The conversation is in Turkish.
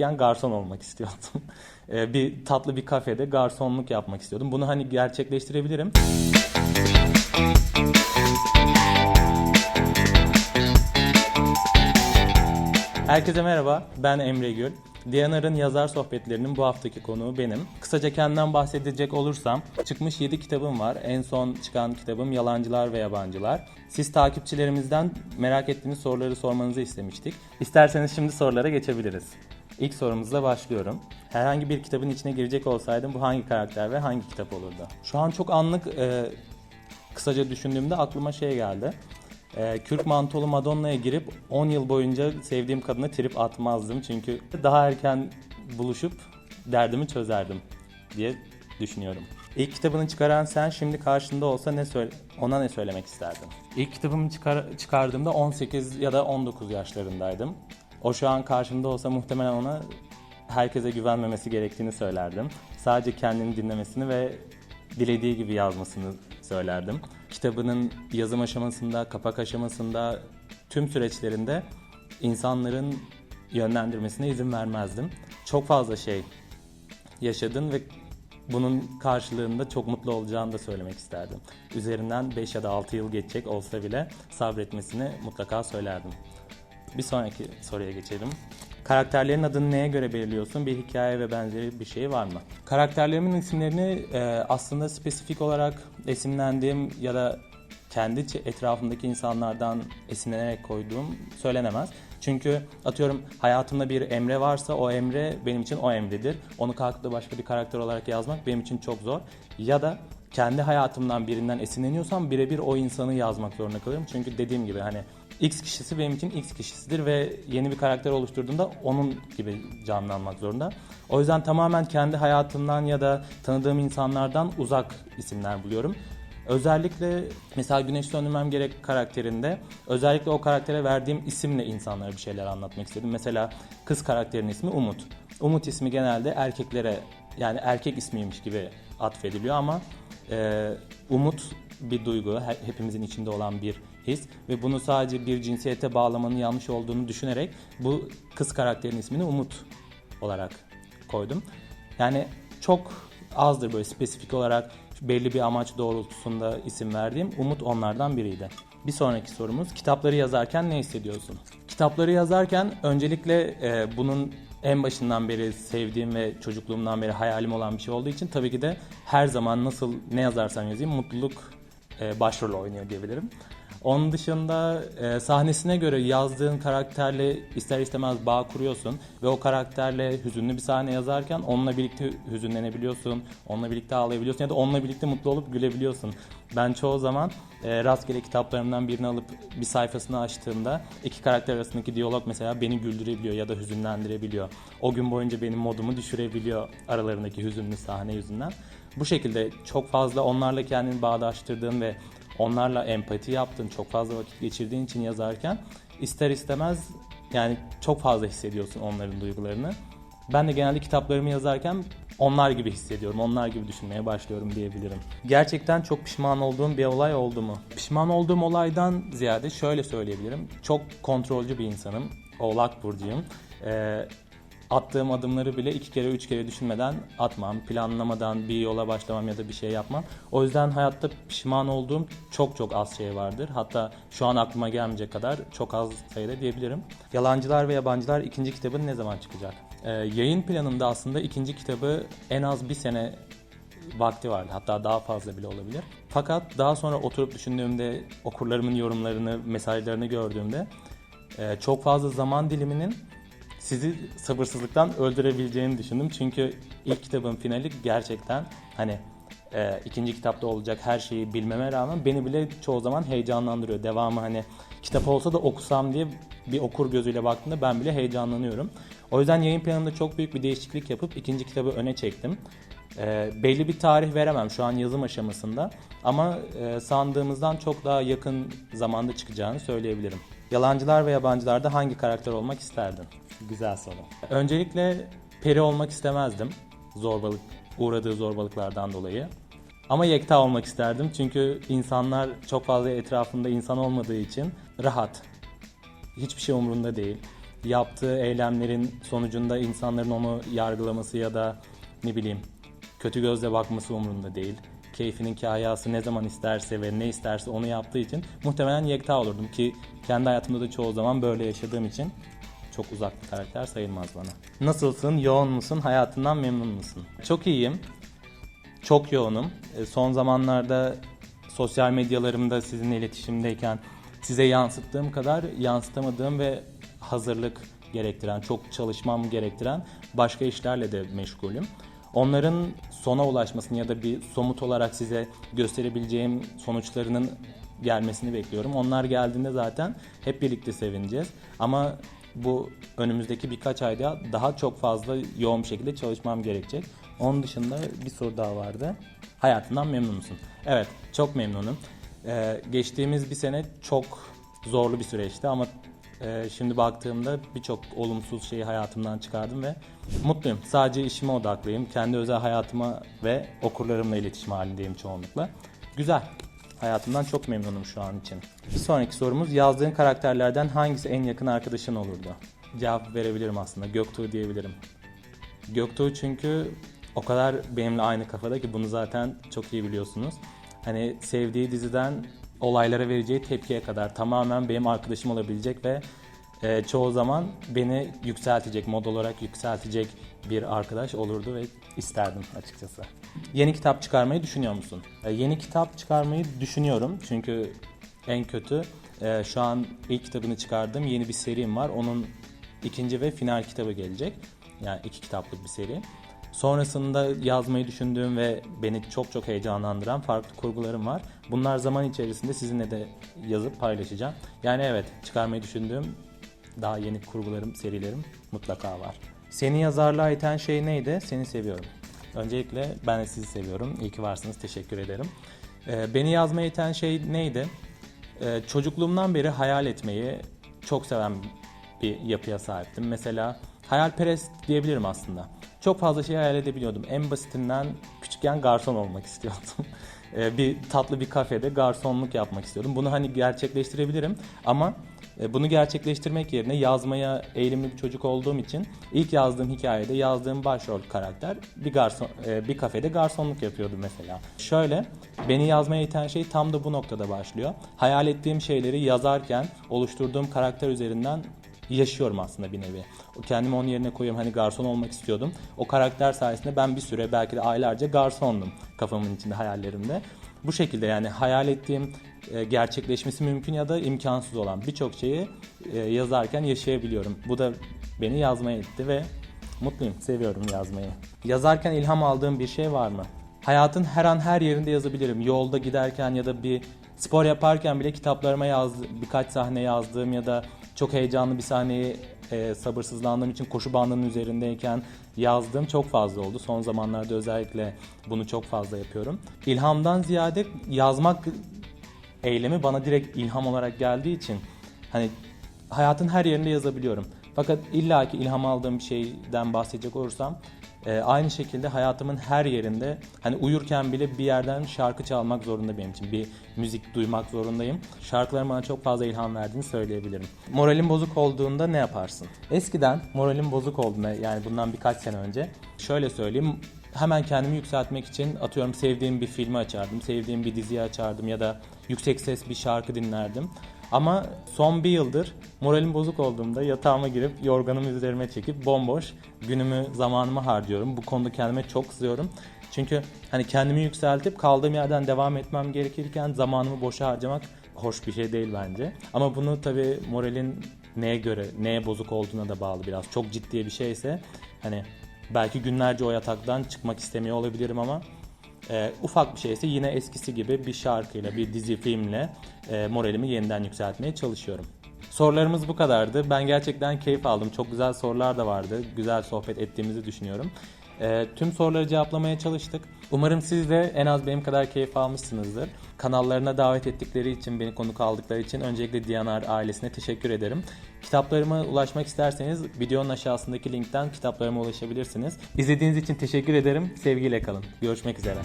küçükken garson olmak istiyordum. Ee, bir tatlı bir kafede garsonluk yapmak istiyordum. Bunu hani gerçekleştirebilirim. Herkese merhaba, ben Emre Gül. Diyanar'ın yazar sohbetlerinin bu haftaki konuğu benim. Kısaca kendimden bahsedecek olursam, çıkmış 7 kitabım var. En son çıkan kitabım Yalancılar ve Yabancılar. Siz takipçilerimizden merak ettiğiniz soruları sormanızı istemiştik. İsterseniz şimdi sorulara geçebiliriz. İlk sorumuzla başlıyorum. Herhangi bir kitabın içine girecek olsaydım bu hangi karakter ve hangi kitap olurdu? Şu an çok anlık e, kısaca düşündüğümde aklıma şey geldi. Ee, Kürk mantolu Madonna'ya girip 10 yıl boyunca sevdiğim kadına trip atmazdım. Çünkü daha erken buluşup derdimi çözerdim diye düşünüyorum. İlk kitabını çıkaran sen şimdi karşında olsa ne söyle ona ne söylemek isterdin? İlk kitabımı çıkar çıkardığımda 18 ya da 19 yaşlarındaydım. O şu an karşımda olsa muhtemelen ona herkese güvenmemesi gerektiğini söylerdim. Sadece kendini dinlemesini ve dilediği gibi yazmasını söylerdim. Kitabının yazım aşamasında, kapak aşamasında, tüm süreçlerinde insanların yönlendirmesine izin vermezdim. Çok fazla şey yaşadın ve bunun karşılığında çok mutlu olacağını da söylemek isterdim. Üzerinden 5 ya da 6 yıl geçecek olsa bile sabretmesini mutlaka söylerdim. Bir sonraki soruya geçelim. Karakterlerin adını neye göre belirliyorsun? Bir hikaye ve benzeri bir şey var mı? Karakterlerimin isimlerini e, aslında spesifik olarak esinlendiğim ya da kendi etrafımdaki insanlardan esinlenerek koyduğum söylenemez. Çünkü atıyorum hayatımda bir Emre varsa o Emre benim için o Emre'dir. Onu kalkıp da başka bir karakter olarak yazmak benim için çok zor. Ya da kendi hayatımdan birinden esinleniyorsam birebir o insanı yazmak zorunda kalıyorum. Çünkü dediğim gibi hani X kişisi benim için X kişisidir ve yeni bir karakter oluşturduğumda onun gibi canlanmak zorunda. O yüzden tamamen kendi hayatımdan ya da tanıdığım insanlardan uzak isimler buluyorum. Özellikle mesela Güneş Söndürmem Gerek karakterinde özellikle o karaktere verdiğim isimle insanlara bir şeyler anlatmak istedim. Mesela kız karakterin ismi Umut. Umut ismi genelde erkeklere yani erkek ismiymiş gibi atfediliyor ama e, umut bir duygu, he- hepimizin içinde olan bir his ve bunu sadece bir cinsiyete bağlamanın yanlış olduğunu düşünerek bu kız karakterin ismini Umut olarak koydum. Yani çok azdır böyle spesifik olarak belli bir amaç doğrultusunda isim verdiğim Umut onlardan biriydi. Bir sonraki sorumuz kitapları yazarken ne hissediyorsun? Kitapları yazarken öncelikle e, bunun en başından beri sevdiğim ve çocukluğumdan beri hayalim olan bir şey olduğu için tabii ki de her zaman nasıl ne yazarsam yazayım mutluluk e, başrol oynuyor diyebilirim. Onun dışında e, sahnesine göre yazdığın karakterle ister istemez bağ kuruyorsun ve o karakterle hüzünlü bir sahne yazarken onunla birlikte hüzünlenebiliyorsun, onunla birlikte ağlayabiliyorsun ya da onunla birlikte mutlu olup gülebiliyorsun. Ben çoğu zaman e, rastgele kitaplarımdan birini alıp bir sayfasını açtığımda iki karakter arasındaki diyalog mesela beni güldürebiliyor ya da hüzünlendirebiliyor. O gün boyunca benim modumu düşürebiliyor aralarındaki hüzünlü sahne yüzünden. Bu şekilde çok fazla onlarla kendini bağdaştırdığın ve onlarla empati yaptığın, çok fazla vakit geçirdiğin için yazarken ister istemez yani çok fazla hissediyorsun onların duygularını. Ben de genelde kitaplarımı yazarken onlar gibi hissediyorum, onlar gibi düşünmeye başlıyorum diyebilirim. Gerçekten çok pişman olduğum bir olay oldu mu? Pişman olduğum olaydan ziyade şöyle söyleyebilirim. Çok kontrolcü bir insanım. Oğlak burcuyum. Ee, attığım adımları bile iki kere üç kere düşünmeden atmam. Planlamadan bir yola başlamam ya da bir şey yapmam. O yüzden hayatta pişman olduğum çok çok az şey vardır. Hatta şu an aklıma gelmeyecek kadar çok az sayıda diyebilirim. Yalancılar ve Yabancılar ikinci kitabın ne zaman çıkacak? Ee, yayın planında aslında ikinci kitabı en az bir sene vakti vardı. Hatta daha fazla bile olabilir. Fakat daha sonra oturup düşündüğümde, okurlarımın yorumlarını, mesajlarını gördüğümde e, çok fazla zaman diliminin sizi sabırsızlıktan öldürebileceğini düşündüm. Çünkü ilk kitabın finali gerçekten hani e, ikinci kitapta olacak her şeyi bilmeme rağmen beni bile çoğu zaman heyecanlandırıyor. Devamı hani kitap olsa da okusam diye bir okur gözüyle baktığımda ben bile heyecanlanıyorum. O yüzden yayın planında çok büyük bir değişiklik yapıp ikinci kitabı öne çektim. E, belli bir tarih veremem şu an yazım aşamasında ama e, sandığımızdan çok daha yakın zamanda çıkacağını söyleyebilirim. Yalancılar ve yabancılarda hangi karakter olmak isterdin? Güzel soru. Öncelikle peri olmak istemezdim. Zorbalık, uğradığı zorbalıklardan dolayı. Ama yekta olmak isterdim çünkü insanlar çok fazla etrafında insan olmadığı için rahat. Hiçbir şey umurunda değil. yaptığı eylemlerin sonucunda insanların onu yargılaması ya da ne bileyim kötü gözle bakması umurunda değil. Keyfinin kayası ne zaman isterse ve ne isterse onu yaptığı için muhtemelen yekta olurdum ki kendi hayatımda da çoğu zaman böyle yaşadığım için çok uzak bir karakter sayılmaz bana. Nasılsın? Yoğun musun? Hayatından memnun musun? Çok iyiyim. Çok yoğunum. E, Son zamanlarda sosyal medyalarımda sizinle iletişimdeyken size yansıttığım kadar yansıtamadığım ve hazırlık gerektiren, çok çalışmam gerektiren başka işlerle de meşgulüm. Onların sona ulaşmasını ya da bir somut olarak size gösterebileceğim sonuçlarının gelmesini bekliyorum. Onlar geldiğinde zaten hep birlikte sevineceğiz. Ama bu önümüzdeki birkaç ayda daha çok fazla yoğun bir şekilde çalışmam gerekecek. Onun dışında bir soru daha vardı. Hayatından memnun musun? Evet, çok memnunum. Ee, geçtiğimiz bir sene çok zorlu bir süreçti ama e, şimdi baktığımda birçok olumsuz şeyi hayatımdan çıkardım ve mutluyum. Sadece işime odaklıyım. Kendi özel hayatıma ve okurlarımla iletişim halindeyim çoğunlukla. Güzel. Hayatımdan çok memnunum şu an için. Bir sonraki sorumuz yazdığın karakterlerden hangisi en yakın arkadaşın olurdu? Cevap verebilirim aslında. Göktuğ diyebilirim. Göktuğ çünkü o kadar benimle aynı kafada ki bunu zaten çok iyi biliyorsunuz. Hani sevdiği diziden olaylara vereceği tepkiye kadar tamamen benim arkadaşım olabilecek ve e, çoğu zaman beni yükseltecek, mod olarak yükseltecek bir arkadaş olurdu ve isterdim açıkçası. Yeni kitap çıkarmayı düşünüyor musun? E, yeni kitap çıkarmayı düşünüyorum çünkü en kötü e, şu an ilk kitabını çıkardığım yeni bir serim var. Onun ikinci ve final kitabı gelecek. Yani iki kitaplık bir seri. Sonrasında yazmayı düşündüğüm ve beni çok çok heyecanlandıran farklı kurgularım var. Bunlar zaman içerisinde sizinle de yazıp paylaşacağım. Yani evet çıkarmayı düşündüğüm daha yeni kurgularım, serilerim mutlaka var. Seni yazarlığa iten şey neydi? Seni seviyorum. Öncelikle ben de sizi seviyorum. İyi ki varsınız. Teşekkür ederim. Ee, beni yazmaya iten şey neydi? Ee, çocukluğumdan beri hayal etmeyi çok seven bir yapıya sahiptim. Mesela hayalperest diyebilirim aslında. Çok fazla şey hayal edebiliyordum. En basitinden küçükken garson olmak istiyordum. Ee, bir tatlı bir kafede garsonluk yapmak istiyordum. Bunu hani gerçekleştirebilirim ama e, bunu gerçekleştirmek yerine yazmaya eğilimli bir çocuk olduğum için ilk yazdığım hikayede yazdığım başrol karakter bir garson e, bir kafede garsonluk yapıyordu mesela. Şöyle beni yazmaya iten şey tam da bu noktada başlıyor. Hayal ettiğim şeyleri yazarken oluşturduğum karakter üzerinden yaşıyorum aslında bir nevi. Kendimi onun yerine koyuyorum. Hani garson olmak istiyordum. O karakter sayesinde ben bir süre belki de aylarca garsondum kafamın içinde hayallerimde. Bu şekilde yani hayal ettiğim e, gerçekleşmesi mümkün ya da imkansız olan birçok şeyi e, yazarken yaşayabiliyorum. Bu da beni yazmaya itti ve mutluyum. Seviyorum yazmayı. Yazarken ilham aldığım bir şey var mı? Hayatın her an her yerinde yazabilirim. Yolda giderken ya da bir spor yaparken bile kitaplarıma yaz, birkaç sahne yazdığım ya da çok heyecanlı bir sahneyi e, sabırsızlandığım için koşu bandının üzerindeyken yazdığım çok fazla oldu. Son zamanlarda özellikle bunu çok fazla yapıyorum. İlhamdan ziyade yazmak eylemi bana direkt ilham olarak geldiği için hani hayatın her yerinde yazabiliyorum. Fakat illaki ilham aldığım bir şeyden bahsedecek olursam e, aynı şekilde hayatımın her yerinde hani uyurken bile bir yerden şarkı çalmak zorunda benim için. Bir müzik duymak zorundayım. Şarkıların bana çok fazla ilham verdiğini söyleyebilirim. Moralim bozuk olduğunda ne yaparsın? Eskiden moralim bozuk olduğunda yani bundan birkaç sene önce şöyle söyleyeyim hemen kendimi yükseltmek için atıyorum sevdiğim bir filmi açardım, sevdiğim bir diziyi açardım ya da yüksek ses bir şarkı dinlerdim. Ama son bir yıldır moralim bozuk olduğumda yatağıma girip yorganımı üzerime çekip bomboş günümü, zamanımı harcıyorum. Bu konuda kendime çok kızıyorum. Çünkü hani kendimi yükseltip kaldığım yerden devam etmem gerekirken zamanımı boşa harcamak hoş bir şey değil bence. Ama bunu tabii moralin neye göre, neye bozuk olduğuna da bağlı biraz. Çok ciddi bir şeyse hani belki günlerce o yataktan çıkmak istemiyor olabilirim ama e, ufak bir şeyse yine eskisi gibi bir şarkıyla, bir dizi, filmle e, moralimi yeniden yükseltmeye çalışıyorum. Sorularımız bu kadardı. Ben gerçekten keyif aldım. Çok güzel sorular da vardı. Güzel sohbet ettiğimizi düşünüyorum. E, tüm soruları cevaplamaya çalıştık. Umarım siz de en az benim kadar keyif almışsınızdır. Kanallarına davet ettikleri için, beni konuk aldıkları için öncelikle Diyanar ailesine teşekkür ederim. Kitaplarıma ulaşmak isterseniz videonun aşağısındaki linkten kitaplarıma ulaşabilirsiniz. İzlediğiniz için teşekkür ederim. Sevgiyle kalın. Görüşmek üzere.